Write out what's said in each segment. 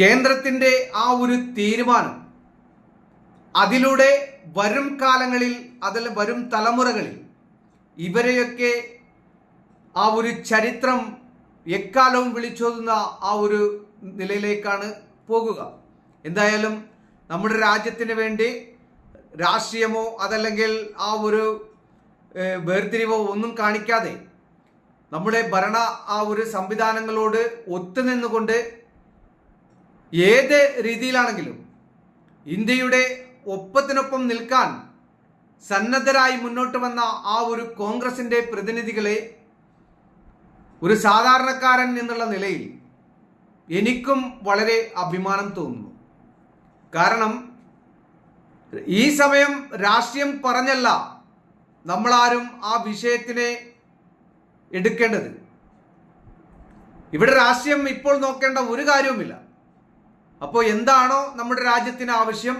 കേന്ദ്രത്തിന്റെ ആ ഒരു തീരുമാനം അതിലൂടെ വരും കാലങ്ങളിൽ അതിൽ വരും തലമുറകളിൽ ഇവരെയൊക്കെ ആ ഒരു ചരിത്രം എക്കാലവും വിളിച്ചോതുന്ന ആ ഒരു നിലയിലേക്കാണ് പോകുക. എന്തായാലും നമ്മുടെ രാജ്യത്തിന് വേണ്ടി രാഷ്ട്രീയമോ അതല്ലെങ്കിൽ ആ ഒരു വേർതിരിവോ ഒന്നും കാണിക്കാതെ നമ്മുടെ ഭരണ ആ ഒരു സംവിധാനങ്ങളോട് ഒത്തുനിന്നുകൊണ്ട് ഏത് രീതിയിലാണെങ്കിലും ഇന്ത്യയുടെ ഒപ്പത്തിനൊപ്പം നിൽക്കാൻ സന്നദ്ധരായി മുന്നോട്ട് വന്ന ആ ഒരു കോൺഗ്രസിന്റെ പ്രതിനിധികളെ ഒരു സാധാരണക്കാരൻ എന്നുള്ള നിലയിൽ എനിക്കും വളരെ അഭിമാനം തോന്നുന്നു. കാരണം ഈ സമയം രാഷ്ട്രീയം പറഞ്ഞല്ല നമ്മളാരും ആ വിഷയത്തിനെ എടുക്കേണ്ടത്. ഇവിടെ രാഷ്ട്രീയം ഇപ്പോൾ നോക്കേണ്ട ഒരു കാര്യവുമില്ല. അപ്പോൾ എന്താണോ നമ്മുടെ രാജ്യത്തിന് ആവശ്യം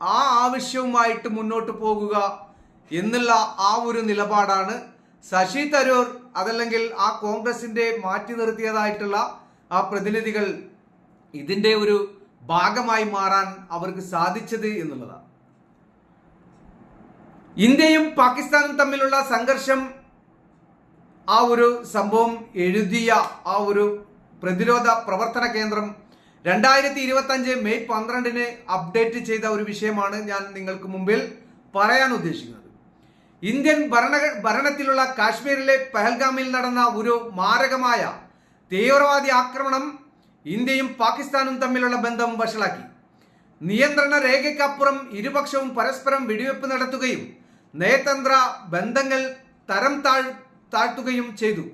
ആ ആവശ്യവുമായിട്ട് മുന്നോട്ട് പോകുക എന്നുള്ള ആ ഒരു നിലപാടാണ് ശശി തരൂർ. അതല്ലെങ്കിൽ ആ കോൺഗ്രസിന്റെ മാറ്റി നിർത്തിയതായിട്ടുള്ള ആ പ്രതിനിധികൾ ഇതിന്റെ ഒരു ഭാഗമായി മാറാൻ അവർക്ക് സാധിച്ചത് എന്നുള്ളതാണ്. ഇന്ത്യയും പാകിസ്ഥാനും തമ്മിലുള്ള സംഘർഷം ആ ഒരു സംഭവം എഴുതിയ ആ ഒരു പ്രതിരോധ പ്രവർത്തന കേന്ദ്രം രണ്ടായിരത്തി ഇരുപത്തി അഞ്ച് മെയ് പന്ത്രണ്ടിന് അപ്ഡേറ്റ് ചെയ്ത ഒരു വിഷയമാണ് ഞാൻ നിങ്ങൾക്ക് മുമ്പിൽ പറയാൻ ഉദ്ദേശിക്കുന്നത്. ഇന്ത്യൻ ഭരണ ഭരണത്തിലുള്ള കാശ്മീരിലെ പഹൽഗാമിൽ നടന്ന ഒരു മാരകമായ തീവ്രവാദി ആക്രമണം ഇന്ത്യയും പാകിസ്ഥാനും തമ്മിലുള്ള ബന്ധം വഷളാക്കി. നിയന്ത്രണ രേഖയ്ക്കപ്പുറം ഇരുപക്ഷവും പരസ്പരം വെടിവെപ്പ് നടത്തുകയും നയതന്ത്ര ബന്ധങ്ങൾ തരം താഴ് താഴ്ത്തുകയും ചെയ്തു.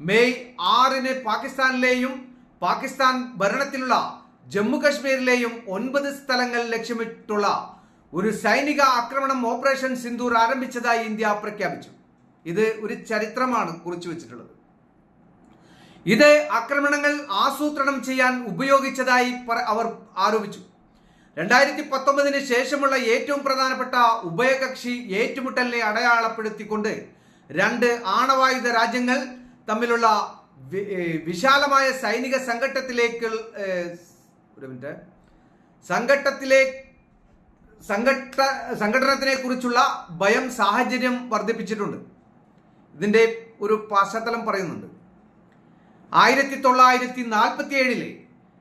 മെയ് ആറിന് പാകിസ്ഥാനിലെയും പാകിസ്ഥാൻ ഭരണത്തിലുള്ള ജമ്മു കശ്മീരിലെയും ഒൻപത് സ്ഥലങ്ങൾ ലക്ഷ്യമിട്ടുള്ള ഒരു സൈനിക ആക്രമണം ഓപ്പറേഷൻ സിന്ദൂർ ആരംഭിച്ചതായി ഇന്ത്യ പ്രഖ്യാപിച്ചു. ഇത് ഒരു ചരിത്രമാണ് കുറിച്ചു വെച്ചിട്ടുള്ളത്. ഇത് ആക്രമണങ്ങൾ ആസൂത്രണം ചെയ്യാൻ ഉപയോഗിച്ചതായി അവർ ആരോപിച്ചു. രണ്ടായിരത്തി പത്തൊമ്പതിന് ശേഷമുള്ള ഏറ്റവും പ്രധാനപ്പെട്ട ഉഭയകക്ഷി ഏറ്റുമുട്ടലിനെ അടയാളപ്പെടുത്തിക്കൊണ്ട് രണ്ട് ആണവായുധ രാജ്യങ്ങൾ തമ്മിലുള്ള വിശാലമായ സൈനിക സംഘട്ടത്തിലേക്ക് ഒരു മിനിറ്റ്. സംഘട്ടത്തിലെ സംഘട്ട സംഘടനത്തിനെ കുറിച്ചുള്ള ഭയം സാഹചര്യം വർദ്ധിപ്പിച്ചിട്ടുണ്ട്. ഇതിന്റെ ഒരു പശ്ചാത്തലം പറയുന്നുണ്ട്. ആയിരത്തി തൊള്ളായിരത്തി നാൽപ്പത്തി ഏഴിലെ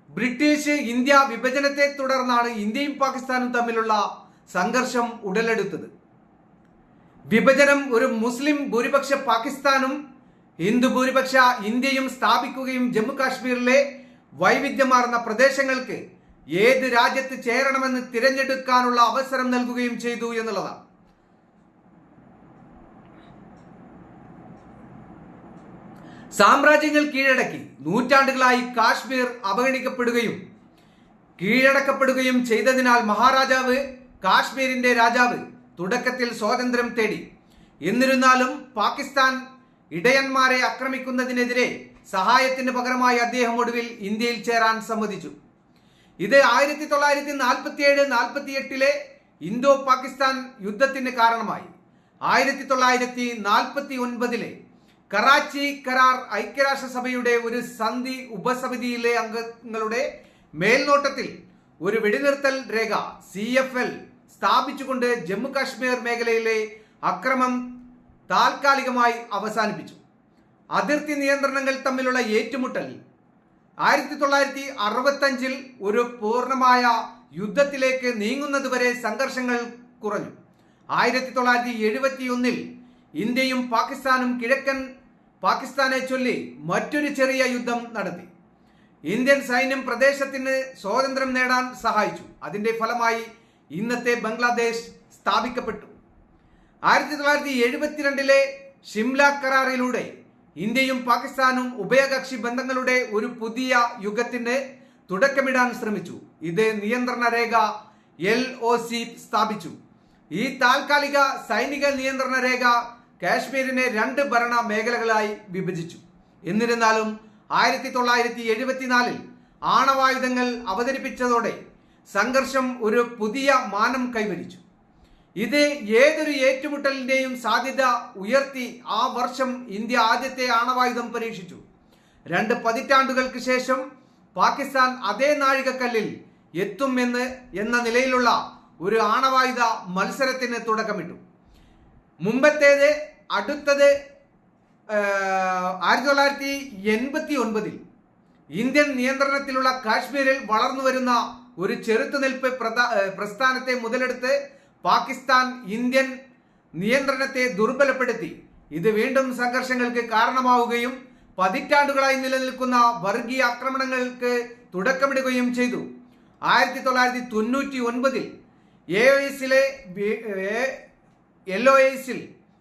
ബ്രിട്ടീഷ് ഇന്ത്യ വിഭജനത്തെ തുടർന്നാണ് ഇന്ത്യയും പാകിസ്ഥാനും തമ്മിലുള്ള സംഘർഷം ഉടലെടുത്തത്. വിഭജനം ഒരു മുസ്ലിം ഭൂരിപക്ഷ പാകിസ്ഥാനും ഹിന്ദു ഭൂരിപക്ഷ ഇന്ത്യയും സ്ഥാപിക്കുകയും ജമ്മു കാശ്മീരിലെ വൈവിധ്യമാർന്ന പ്രദേശങ്ങൾക്ക് ഏത് രാജ്യത്ത് ചേരണമെന്ന് തിരഞ്ഞെടുക്കാനുള്ള അവസരം നൽകുകയും ചെയ്തു എന്നുള്ളതാണ്. സാമ്രാജ്യങ്ങൾ കീഴടക്കി നൂറ്റാണ്ടുകളായി കാശ്മീർ അവഗണിക്കപ്പെടുകയും കീഴടക്കപ്പെടുകയും ചെയ്തതിനാൽ മഹാരാജാവ് കാശ്മീരിന്റെ രാജാവ് തുടക്കത്തിൽ സ്വാതന്ത്ര്യം തേടി. എന്നിരുന്നാലും പാകിസ്ഥാൻ ഇടയന്മാരെ ആക്രമിക്കുന്നതിനെതിരെ സഹായത്തിന് പകരമായി അദ്ദേഹം ഒടുവിൽ ഇന്ത്യയിൽ ചേരാൻ സമ്മതിച്ചു. ഇത് ആയിരത്തി തൊള്ളായിരത്തി നാൽപ്പത്തി ഏഴ് നാൽപ്പത്തി എട്ടിലെ ഇന്തോ പാകിസ്ഥാൻ യുദ്ധത്തിന് കാരണമായി. ആയിരത്തി തൊള്ളായിരത്തി നാൽപ്പത്തി ഒൻപതിലെ കറാച്ചി കരാർ ഐക്യരാഷ്ട്രസഭയുടെ ഒരു സന്ധി ഉപസമിതിയിലെ അംഗങ്ങളുടെ മേൽനോട്ടത്തിൽ ഒരു വെടിനിർത്തൽ രേഖ സി എഫ് എൽ സ്ഥാപിച്ചുകൊണ്ട് ജമ്മു കാശ്മീർ മേഖലയിലെ അക്രമം താൽക്കാലികമായി അവസാനിപ്പിച്ചു. അതിർത്തി നിയന്ത്രണങ്ങൾ തമ്മിലുള്ള ഏറ്റുമുട്ടൽ ആയിരത്തി തൊള്ളായിരത്തി അറുപത്തഞ്ചിൽ ഒരു പൂർണമായ യുദ്ധത്തിലേക്ക് നീങ്ങുന്നതുവരെ സംഘർഷങ്ങൾ കുറഞ്ഞു. ആയിരത്തി തൊള്ളായിരത്തി എഴുപത്തി ഒന്നിൽ ഇന്ത്യയും പാകിസ്ഥാനും കിഴക്കൻ പാകിസ്ഥാനെ ചൊല്ലി മറ്റൊരു ചെറിയ യുദ്ധം നടത്തി. ഇന്ത്യൻ സൈന്യം പ്രദേശത്തിന് സ്വാതന്ത്ര്യം നേടാൻ സഹായിച്ചു. അതിന്റെ ഫലമായി ഇന്നത്തെ ബംഗ്ലാദേശ് സ്ഥാപിക്കപ്പെട്ടു. ആയിരത്തി തൊള്ളായിരത്തി എഴുപത്തിരണ്ടിലെ ഷിംല കരാറിലൂടെ ഇന്ത്യയും പാകിസ്ഥാനും ഉഭയകക്ഷി ബന്ധങ്ങളുടെ ഒരു പുതിയ യുഗത്തിന് തുടക്കമിടാൻ ശ്രമിച്ചു. ഇത് നിയന്ത്രണ രേഖ എൽ ഒ സി സ്ഥാപിച്ചു. ഈ താൽക്കാലിക സൈനിക നിയന്ത്രണ രേഖ കാശ്മീരിനെ രണ്ട് ഭരണ മേഖലകളായി വിഭജിച്ചു. എന്നിരുന്നാലും ആയിരത്തി തൊള്ളായിരത്തി എഴുപത്തിനാലിൽ ആണവായുധങ്ങൾ അവതരിപ്പിച്ചതോടെ സംഘർഷം ഒരു പുതിയ മാനം കൈവരിച്ചു. ഇത് ഏതൊരു ഏറ്റുമുട്ടലിന്റെയും സാധ്യത ഉയർത്തി ആ വർഷം ഇന്ത്യ ആദ്യത്തെ ആണവായുധം പരീക്ഷിച്ചു. രണ്ട് പതിറ്റാണ്ടുകൾക്ക് ശേഷം പാകിസ്ഥാൻ അതേ നാഴികക്കല്ലിൽ എത്തുമെന്ന് എന്ന നിലയിലുള്ള ഒരു ആണവായുധ മത്സരത്തിന് തുടക്കമിട്ടു. മുമ്പത്തേത് അടുത്തത് ആയിരത്തി തൊള്ളായിരത്തി എൺപത്തി ഒൻപതിൽ ഇന്ത്യൻ നിയന്ത്രണത്തിലുള്ള കാശ്മീരിൽ വളർന്നു വരുന്ന ഒരു ചെറുത്തുനിൽപ്പ് പ്രസ്ഥാനത്തെ മുതലെടുത്ത് പാകിസ്ഥാൻ ഇന്ത്യൻ നിയന്ത്രണത്തെ ദുർബലപ്പെടുത്തി. ഇത് വീണ്ടും സംഘർഷങ്ങൾക്ക് കാരണമാവുകയും പതിറ്റാണ്ടുകളായി നിലനിൽക്കുന്ന വർഗീയ ആക്രമണങ്ങൾക്ക് തുടക്കമിടുകയും ചെയ്തു. ആയിരത്തി തൊള്ളായിരത്തി തൊണ്ണൂറ്റി ഒൻപതിൽ എസിലെ എൽ ഒ എസിൽ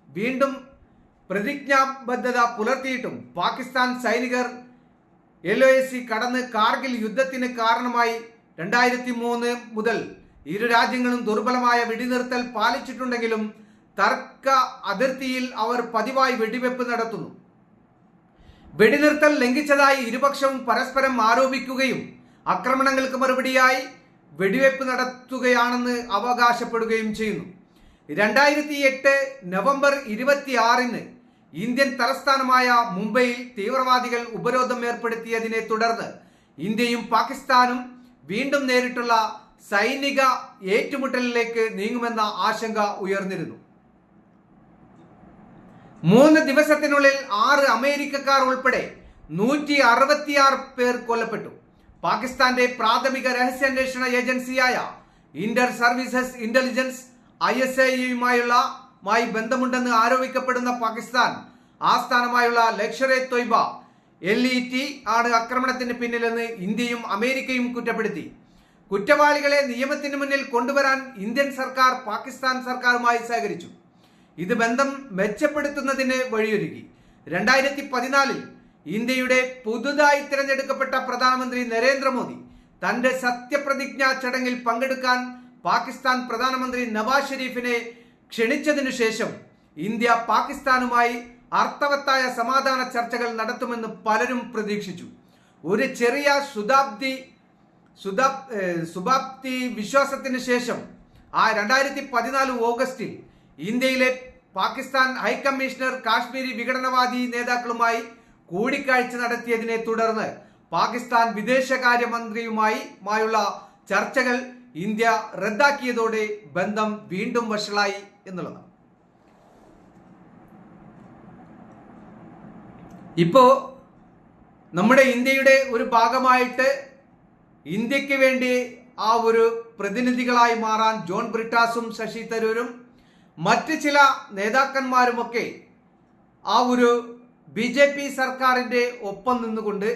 വീണ്ടും പ്രതിജ്ഞാബദ്ധത പുലർത്തിയിട്ടും പാകിസ്ഥാൻ സൈനികർ എൽ ഒ എസ് സി കടന്ന് കാർഗിൽ യുദ്ധത്തിന് കാരണമായി രണ്ടായിരത്തി മൂന്ന് മുതൽ ഇരു രാജ്യങ്ങളും ദുർബലമായ വെടിനിർത്തൽ പാലിച്ചിട്ടുണ്ടെങ്കിലും തർക്ക അതിർത്തിയിൽ അവർ പതിവായി വെടിവെപ്പ് നടത്തുന്നു. വെടിനിർത്തൽ ലംഘിച്ചതായി ഇരുപക്ഷവും പരസ്പരം ആരോപിക്കുകയും ആക്രമണങ്ങൾക്ക് മറുപടിയായി വെടിവെപ്പ് നടത്തുകയാണെന്ന് അവകാശപ്പെടുകയും ചെയ്യുന്നു. രണ്ടായിരത്തി എട്ട് നവംബർ ഇരുപത്തിയാറിന് ഇന്ത്യൻ തലസ്ഥാനമായ മുംബൈയിൽ തീവ്രവാദികൾ ഉപരോധം ഏർപ്പെടുത്തിയതിനെ തുടർന്ന് ഇന്ത്യയും പാകിസ്ഥാനും വീണ്ടും നേരിട്ടുള്ള സൈനിക ഏറ്റുമുട്ടലിലേക്ക് നീങ്ങുമെന്ന ആശങ്ക ഉയർന്നിരുന്നു. മൂന്ന് ദിവസത്തിനുള്ളിൽ ആറ് അമേരിക്കക്കാർ ഉൾപ്പെടെ നൂറ്റി അറുപത്തിയാറ് പേർ കൊല്ലപ്പെട്ടു. പാകിസ്ഥാന്റെ പ്രാഥമിക രഹസ്യാന്വേഷണ ഏജൻസിയായ inter services intelligence I S ഐയുമായുള്ള മായി ബന്ധമുണ്ടെന്ന് ആരോപിക്കപ്പെടുന്ന പാകിസ്ഥാൻ ആസ്ഥാനമായുള്ള Lashkar e Taiba L E T ആണ് ആക്രമണത്തിന് പിന്നിലെന്ന് ഇന്ത്യയും അമേരിക്കയും കുറ്റപ്പെടുത്തി. കുറ്റവാളികളെ നിയമത്തിന് മുന്നിൽ കൊണ്ടുവരാൻ ഇന്ത്യൻ സർക്കാർ പാകിസ്ഥാൻ സർക്കാരുമായി സഹകരിച്ചു. ഇത് ബന്ധം മെച്ചപ്പെടുത്തുന്നതിന് വഴിയൊരുക്കി. രണ്ടായിരത്തി പതിനാലിൽ ഇന്ത്യയുടെ പുതുതായി തിരഞ്ഞെടുക്കപ്പെട്ട പ്രധാനമന്ത്രി നരേന്ദ്രമോദി തന്റെ സത്യപ്രതിജ്ഞാ ചടങ്ങിൽ പങ്കെടുക്കാൻ പാകിസ്ഥാൻ പ്രധാനമന്ത്രി നവാസ് ഷെരീഫിനെ ക്ഷണിച്ചതിനു ശേഷം ഇന്ത്യ പാകിസ്ഥാനുമായി അർത്ഥവത്തായ സമാധാന ചർച്ചകൾ നടത്തുമെന്ന് പലരും പ്രതീക്ഷിച്ചു. ഒരു ചെറിയ ശതാബ്ദി ഏഹ് സുബാപ്തി വിശ്വാസത്തിന് ശേഷം ആ രണ്ടായിരത്തി പതിനാല് ഓഗസ്റ്റിൽ ഇന്ത്യയിലെ പാകിസ്ഥാൻ ഹൈക്കമ്മീഷണർ കാശ്മീരി വിഘടനവാദി നേതാക്കളുമായി കൂടിക്കാഴ്ച നടത്തിയതിനെ തുടർന്ന് പാകിസ്ഥാൻ വിദേശകാര്യമന്ത്രിയുമായി മായുള്ള ചർച്ചകൾ ഇന്ത്യ റദ്ദാക്കിയതോടെ ബന്ധം വീണ്ടും വഷളായി എന്നുള്ളതാണ്. ഇപ്പോ നമ്മുടെ ഇന്ത്യയുടെ ഒരു ഭാഗമായിട്ട് ഇന്ത്യയ്ക്ക് വേണ്ടി ആ ഒരു പ്രതിനിധികളായി മാറാൻ ജോൺ ബ്രിട്ടാസും ശശി തരൂരും മറ്റ് ചില നേതാക്കന്മാരുമൊക്കെ ആ ഒരു ബി ജെ പി സർക്കാരിന്റെ ഒപ്പം നിന്നുകൊണ്ട്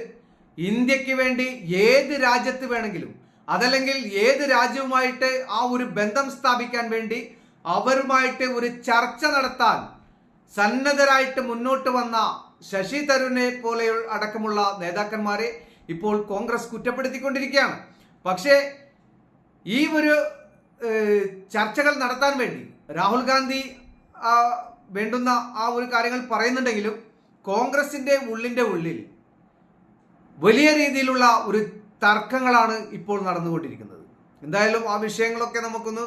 ഇന്ത്യയ്ക്ക് വേണ്ടി ഏത് രാജ്യത്ത് വേണമെങ്കിലും അതല്ലെങ്കിൽ ഏത് രാജ്യവുമായിട്ട് ആ ഒരു ബന്ധം സ്ഥാപിക്കാൻ വേണ്ടി അവരുമായിട്ട് ഒരു ചർച്ച നടത്താൻ സന്നദ്ധരായിട്ട് മുന്നോട്ട് വന്ന ശശി തരൂരിനെ പോലെ അടക്കമുള്ള നേതാക്കന്മാരെ ഇപ്പോൾ കോൺഗ്രസ് കുറ്റപ്പെടുത്തിക്കൊണ്ടിരിക്കുകയാണ്. പക്ഷേ ഈ ഒരു ചർച്ചകൾ നടത്താൻ വേണ്ടി രാഹുൽ ഗാന്ധി വേണ്ടുന്ന ആ ഒരു കാര്യങ്ങൾ പറയുന്നുണ്ടെങ്കിലും കോൺഗ്രസിന്റെ ഉള്ളിന്റെ ഉള്ളിൽ വലിയ രീതിയിലുള്ള ഒരു തർക്കങ്ങളാണ് ഇപ്പോൾ നടന്നുകൊണ്ടിരിക്കുന്നത്. എന്തായാലും ആ വിഷയങ്ങളൊക്കെ നമുക്കൊന്ന്